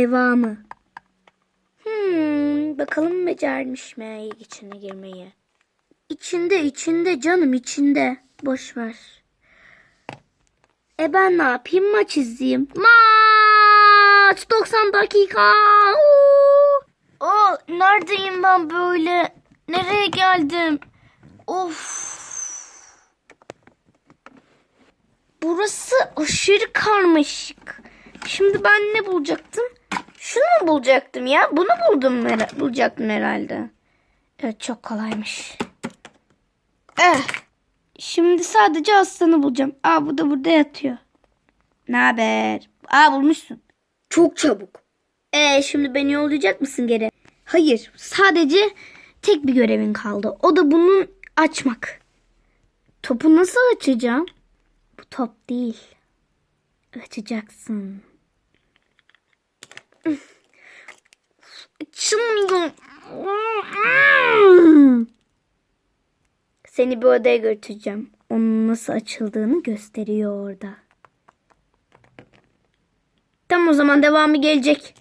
Devamı. Hmm, bakalım becermiş mi içine girmeyi. İçinde içinde canım içinde. Boş ver. E ben ne yapayım maç izleyeyim. Maç 90 dakika. Oo. Neredeyim ben böyle? Nereye geldim? Of. Burası aşırı karmaşık. Şimdi ben ne bulacaktım? Şunu bulacaktım ya? Bunu buldum bulacaktım herhalde. Evet çok kolaymış. Eh. Şimdi sadece aslanı bulacağım. Aa bu da burada yatıyor. Ne haber? Aa bulmuşsun. Çok çabuk. Ee şimdi beni yollayacak mısın geri? Hayır. Sadece tek bir görevin kaldı. O da bunun açmak. Topu nasıl açacağım? Bu top değil. Açacaksın. Açılmıyor. Seni bir odaya götüreceğim. Onun nasıl açıldığını gösteriyor orada. Tamam o zaman devamı gelecek.